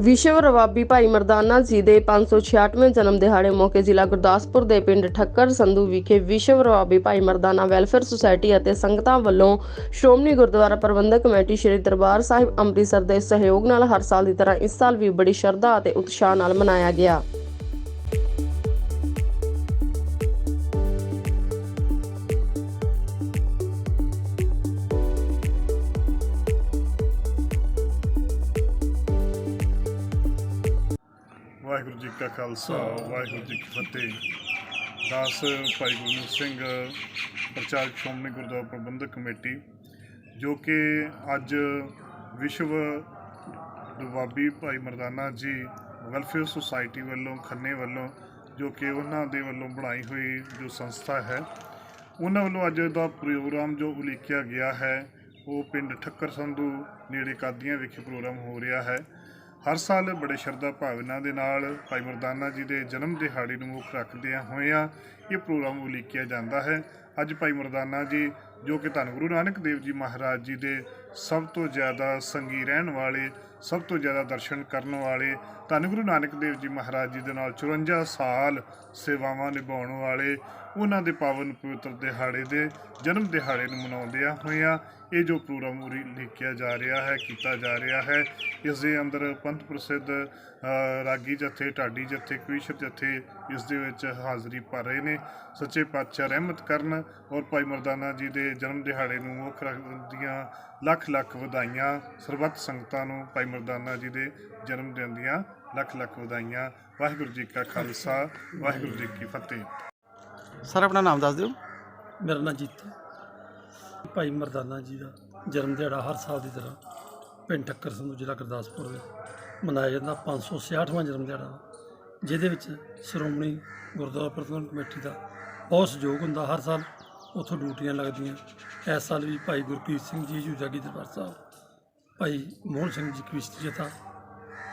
ਵਿਸ਼ਵ ਰਵਾਬੀ ਭਾਈ ਮਰਦਾਨਾ ਜੀ ਦੇ 566ਵੇਂ ਜਨਮ ਦਿਹਾੜੇ ਮੌਕੇ ਜ਼ਿਲ੍ਹਾ ਗੁਰਦਾਸਪੁਰ ਦੇ ਪਿੰਡ ਠੱਕਰ ਸੰਧੂ ਵਿਖੇ ਵਿਸ਼ਵ ਰਵਾਬੀ ਭਾਈ ਮਰਦਾਨਾ ਵੈਲਫੇਅਰ ਸੁਸਾਇਟੀ ਅਤੇ ਸੰਗਤਾਂ ਵੱਲੋਂ ਸ਼੍ਰੋਮਣੀ ਗੁਰਦੁਆਰਾ ਪ੍ਰਬੰਧਕ ਕਮੇਟੀ ਸ੍ਰੀ ਦਰਬਾਰ ਸਾਹਿਬ ਅੰਮ੍ਰਿਤਸਰ ਦੇ ਸਹਿਯੋਗ ਨਾਲ ਹਰ ਸਾਲ ਦੀ ਤਰ੍ਹਾਂ ਇਸ ਸਾਲ ਵੀ ਬੜੀ ਸ਼ਰਧਾ ਅਤੇ ਉਤਸ਼ਾਹ ਨਾਲ ਮਨਾਇਆ ਗਿਆ। ਵਾਹਿਗੁਰੂ ਜੀ ਕਾ ਖਾਲਸਾ ਵਾਹਿਗੁਰੂ ਜੀ ਕੀ ਫਤਿਹ। ਦਾਸ ਭਾਈ ਗੁਰਮੁਖ ਸਿੰਘ ਪ੍ਰਚਾਰਕ ਸ਼੍ਰੋਮਣੀ ਗੁਰਦੁਆਰਾ ਪ੍ਰਬੰਧਕ ਕਮੇਟੀ ਜੋ ਕਿ ਅੱਜ ਵਿਸ਼ਵ ਰਵਾਬੀ ਭਾਈ ਮਰਦਾਨਾ ਜੀ ਵੈਲਫੇਅਰ ਸੁਸਾਇਟੀ ਵੱਲੋਂ ਖੰਨੇ ਵੱਲੋਂ ਜੋ ਕਿ ਉਹਨਾਂ ਦੇ ਵੱਲੋਂ ਬਣਾਈ ਹੋਈ ਜੋ ਸੰਸਥਾ ਹੈ ਉਹਨਾਂ ਵੱਲੋਂ ਅੱਜ ਦਾ ਪ੍ਰੋਗਰਾਮ ਜੋ ਉਲੀਕਿਆ ਗਿਆ ਹੈ ਉਹ ਪਿੰਡ ਠੱਕਰ ਸੰਧੂ ਨੇੜੇ ਕਾਦੀਆਂ ਵਿਖੇ ਪ੍ਰੋਗਰਾਮ ਹੋ ਰਿਹਾ ਹੈ। ਹਰ ਸਾਲ ਬੜੇ ਸ਼ਰਧਾ ਭਾਵਨਾ ਦੇ ਨਾਲ ਭਾਈ ਮਰਦਾਨਾ ਜੀ ਦੇ ਜਨਮ ਦਿਹਾੜੇ ਨੂੰ ਮੁੱਖ ਰੱਖਦਿਆਂ ਹੋਇਆਂ ਇਹ ਪ੍ਰੋਗਰਾਮ ਉਲੀਕਿਆ ਜਾਂਦਾ ਹੈ। ਅੱਜ ਭਾਈ ਮਰਦਾਨਾ ਜੀ, ਜੋ ਕਿ ਧੰਨ ਗੁਰੂ ਨਾਨਕ ਦੇਵ ਜੀ ਮਹਾਰਾਜ ਜੀ ਦੇ ਸਭ ਤੋਂ ਜ਼ਿਆਦਾ ਸੰਗੀ ਰਹਿਣ ਵਾਲੇ, ਸਭ ਤੋਂ ਜ਼ਿਆਦਾ ਦਰਸ਼ਨ ਕਰਨ ਵਾਲੇ, ਧੰਨ ਗੁਰੂ ਨਾਨਕ ਦੇਵ ਜੀ ਮਹਾਰਾਜ ਜੀ ਦੇ ਨਾਲ 54 ਸਾਲ ਸੇਵਾਵਾਂ ਨਿਭਾਉਣ ਵਾਲੇ, ਉਹਨਾਂ ਦੇ ਪਾਵਨ ਪਵਿੱਤਰ ਦਿਹਾੜੇ ਦੇ, ਜਨਮ ਦਿਹਾੜੇ ਨੂੰ ਮਨਾਉਂਦਿਆਂ ਹੋਇਆਂ ਇਹ ਜੋ ਪ੍ਰੋਗਰਾਮ ਉਰੀ ਲਿਖਿਆ ਜਾ ਰਿਹਾ ਹੈ, ਕੀਤਾ ਜਾ ਰਿਹਾ ਹੈ, ਇਸ ਦੇ ਅੰਦਰ ਪੰਥ ਪ੍ਰਸਿੱਧ ਰਾਗੀ ਜਥੇ, ਢਾਡੀ ਜਥੇ ਕਵੀਸ਼ਰ ਜਥੇ ਇਸ ਦੇ ਵਿੱਚ ਹਾਜ਼ਰੀ ਭਰ ਰਹੇ ਨੇ। ਸੱਚੇ ਪਾਤਸ਼ਾਹ ਰਹਿਮਤ ਕਰਨ ਔਰ ਭਾਈ ਮਰਦਾਨਾ ਜੀ ਦੇ ਜਨਮ ਦਿਹਾੜੇ ਨੂੰ ਮੁੱਖ ਰੱਖਦੀਆਂ ਲੱਖ ਲੱਖ ਵਧਾਈਆਂ ਸਰਬੱਤ ਸੰਗਤਾਂ ਨੂੰ ਭਾਈ ਮਰਦਾਨਾ ਜੀ ਦੇ ਜਨਮ ਦਿਨ ਦੀਆਂ ਲੱਖ ਲੱਖ ਵਧਾਈਆਂ। ਵਾਹਿਗੁਰੂ ਜੀ ਕਾ ਖਾਲਸਾ ਵਾਹਿਗੁਰੂ ਜੀ ਕੀ ਫਤਿਹ। ਸਰ ਆਪਣਾ ਨਾਮ ਦੱਸ ਦਿਓ। ਮੇਰਾ ਨਾਂ ਜੀਤਾ ਭਾਈ ਮਰਦਾਨਾ ਜੀ ਦਾ ਜਨਮ ਦਿਹਾੜਾ ਹਰ ਸਾਲ ਦੀ ਤਰ੍ਹਾਂ ਪਿੰਡ ਠੱਕਰ ਸੰਧੂ ਜ਼ਿਲ੍ਹਾ ਗੁਰਦਾਸਪੁਰ ਵਿੱਚ ਮਨਾਇਆ ਜਾਂਦਾ। 566ਵਾਂ ਜਨਮ ਦਿਹਾੜਾ ਜਿਹਦੇ ਵਿੱਚ ਸ਼੍ਰੋਮਣੀ ਗੁਰਦੁਆਰਾ ਪ੍ਰਬੰਧਕ ਕਮੇਟੀ ਦਾ ਬਹੁਤ ਸਹਿਯੋਗ ਹੁੰਦਾ ਹਰ ਸਾਲ। ਉੱਥੋਂ ਡਿਊਟੀਆਂ ਲੱਗਦੀਆਂ। ਇਸ ਸਾਲ ਵੀ ਭਾਈ ਗੁਰਕੀਰਤ ਸਿੰਘ ਜੀ ਜੂ ਜਾਗੀ ਦਰਬਾਰ ਸਾਹਿਬ, ਭਾਈ ਮੋਹਨ ਸਿੰਘ ਜੀ ਕ੍ਰਿਸ਼ਤੀ ਜਥਾ,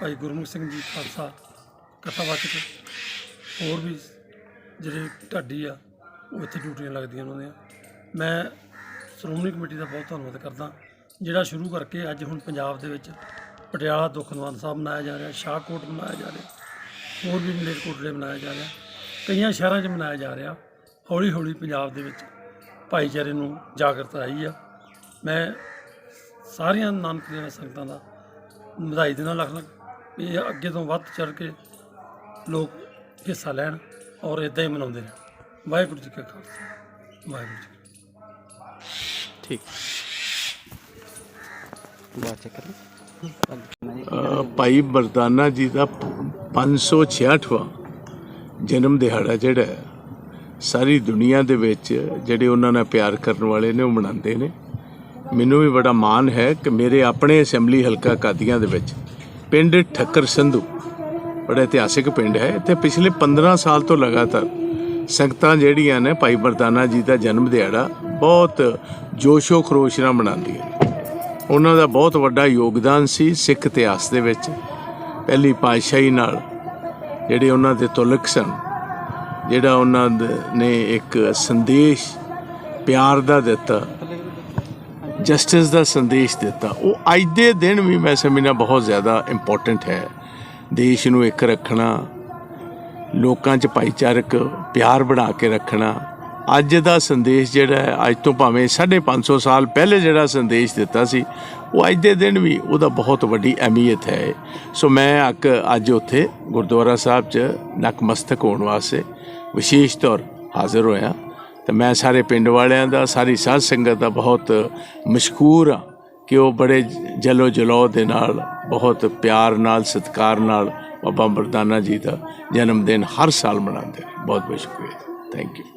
ਭਾਈ ਗੁਰਮੁਖ ਸਿੰਘ ਜੀ ਖਾਲਸਾ, ਕਥਾਵਾਚਕ, ਹੋਰ ਵੀ ਜਿਹੜੇ ਢਾਡੀ ਆ, ਉਹ ਇੱਥੇ ਡਿਊਟੀਆਂ ਲੱਗਦੀਆਂ ਉਹਨਾਂ ਦੀਆਂ। ਮੈਂ ਸ਼੍ਰੋਮਣੀ ਕਮੇਟੀ ਦਾ ਬਹੁਤ ਧੰਨਵਾਦ ਕਰਦਾ। ਜਿਹੜਾ ਸ਼ੁਰੂ ਕਰਕੇ ਅੱਜ ਹੁਣ ਪੰਜਾਬ ਦੇ ਵਿੱਚ ਪਟਿਆਲਾ ਦੁਖਨਿਵਾਰਨ ਸਾਹਿਬ ਮਨਾਇਆ ਜਾ ਰਿਹਾ, ਸ਼ਾਹਕੋਟ ਮਨਾਇਆ ਜਾ ਰਿਹਾ, ਹੋਰ ਵੀ ਮਲੇਰਕੋਟਲੇ ਮਨਾਇਆ ਜਾ ਰਿਹਾ, ਕਈਆਂ ਸ਼ਹਿਰਾਂ 'ਚ ਮਨਾਇਆ ਜਾ ਰਿਹਾ ਹੌਲੀ ਹੌਲੀ ਪੰਜਾਬ ਦੇ ਵਿੱਚ ਭਾਈਚਾਰੇ ਨੂੰ ਜਾਗਰਤ ਆਈ ਆ। ਮੈਂ ਸਾਰੀਆਂ ਨਾਨਕ ਦੀਆਂ ਸੰਗਤਾਂ ਦਾ ਵਧਾਈ ਦੇਣਾ ਲੱਖ ਲੱਖ ਇਹ ਅੱਗੇ ਤੋਂ ਵੱਧ ਚੜ ਕੇ ਲੋਕ ਹਿੱਸਾ ਲੈਣ ਔਰ ਇਦਾਂ ਹੀ ਮਨਾਉਂਦੇ ਰਹਿਣ। ਵਾਹਿਗੁਰੂ ਜੀ ਕਾ ਖਾਲਸਾ ਵਾਹਿਗੁਰੂ ਜੀ। ਠੀਕ। ਬਾਤ ਚੈੱਕ ਕਰੋ ਭਾਈ ਮਰਦਾਨਾ ਜੀ ਦਾ 566ਵਾਂ ਜਨਮ ਦਿਹਾੜਾ ਜਿਹੜਾ ਹੈ, ਸਾਰੀ ਦੁਨੀਆ ਦੇ ਵਿੱਚ ਜਿਹੜੇ ਉਹਨਾਂ ਨਾਲ ਪਿਆਰ ਕਰਨ ਵਾਲੇ ਨੇ, ਉਹ ਮਨਾਉਂਦੇ ਨੇ। ਮੈਨੂੰ ਵੀ ਬੜਾ ਮਾਣ ਹੈ ਕਿ ਮੇਰੇ ਆਪਣੇ ਅਸੈਂਬਲੀ ਹਲਕਾ ਕਾਦੀਆਂ ਦੇ ਵਿੱਚ ਪਿੰਡ ਠੱਕਰ ਸੰਧੂ, ਬੜਾ ਇਤਿਹਾਸਿਕ ਪਿੰਡ ਹੈ। ਇੱਥੇ ਪਿਛਲੇ 15 ਸਾਲ ਤੋਂ ਲਗਾਤਾਰ ਸੰਗਤਾਂ ਜਿਹੜੀਆਂ ਨੇ, ਭਾਈ ਬਰਦਾਨਾ ਜੀ ਦਾ ਜਨਮ ਦਿਹਾੜਾ, ਬਹੁਤ ਜੋਸ਼ੋ ਖਰੋਸ਼ ਨਾਲ ਮਨਾਉਂਦੀਆਂ ਉਹਨਾਂ ਦਾ ਬਹੁਤ ਵੱਡਾ ਯੋਗਦਾਨ ਸੀ ਸਿੱਖ ਇਤਿਹਾਸ ਦੇ ਵਿੱਚ। ਪਹਿਲੀ ਪਾਤਸ਼ਾਹੀ ਨਾਲ ਜਿਹੜੇ ਉਹਨਾਂ ਦੇ ਤੁਲਕ ਸਨ ਜਿਹੜਾ ਉਹਨਾਂ ਨੇ ਇੱਕ ਸੰਦੇਸ਼ ਪਿਆਰ ਦਾ ਦਿੱਤਾ ਜਸਟਿਸ ਦਾ ਸੰਦੇਸ਼ ਦਿੱਤਾ। ਉਹ ਅੱਜ ਦੇ ਦਿਨ ਵੀ ਮੈਂ ਸਮਝਣਾ ਬਹੁਤ ਜ਼ਿਆਦਾ ਇੰਪੋਰਟੈਂਟ ਹੈ। ਦੇਸ਼ ਨੂੰ ਇੱਕ ਰੱਖਣਾ, ਲੋਕਾਂ 'ਚ ਭਾਈਚਾਰਕ ਪਿਆਰ ਬਣਾ ਕੇ ਰੱਖਣਾ। ਅੱਜ ਦਾ ਸੰਦੇਸ਼ ਜਿਹੜਾ ਹੈ, ਅੱਜ ਤੋਂ ਭਾਵੇਂ 550 ਸਾਲ ਪਹਿਲੇ ਜਿਹੜਾ ਸੰਦੇਸ਼ ਦਿੱਤਾ ਸੀ, ਉਹ ਅੱਜ ਦੇ ਦਿਨ ਵੀ ਉਹਦਾ ਬਹੁਤ ਵੱਡੀ ਅਹਿਮੀਅਤ ਹੈ। ਸੋ ਮੈਂ ਅੱਕ ਅੱਜ ਉੱਥੇ ਗੁਰਦੁਆਰਾ ਸਾਹਿਬ 'ਚ ਨਕਮਸਤਕ ਹੋਣ ਵਾਸਤੇ ਵਿਸ਼ੇਸ਼ ਤੌਰ ਹਾਜ਼ਰ ਹੋਇਆ। ਤੇ ਮੈਂ ਸਾਰੇ ਪਿੰਡ ਵਾਲਿਆਂ ਦਾ, ਸਾਰੀ ਸਾਧ ਸੰਗਤ ਦਾ ਬਹੁਤ ਮਸ਼ਕੂਰ ਹਾਂ ਕਿ ਉਹ ਬੜੇ ਜਲੋ ਜਲੋ ਦੇ ਨਾਲ, ਬਹੁਤ ਪਿਆਰ ਨਾਲ, ਸਤਿਕਾਰ ਨਾਲ ਬਾਬਾ ਮਰਦਾਨਾ ਜੀ ਦਾ ਜਨਮ ਦਿਨ ਹਰ ਸਾਲ ਮਨਾਉਂਦੇ ਨੇ। ਬਹੁਤ ਬਹੁਤ ਸ਼ੁਕਰੀਆ। Thank you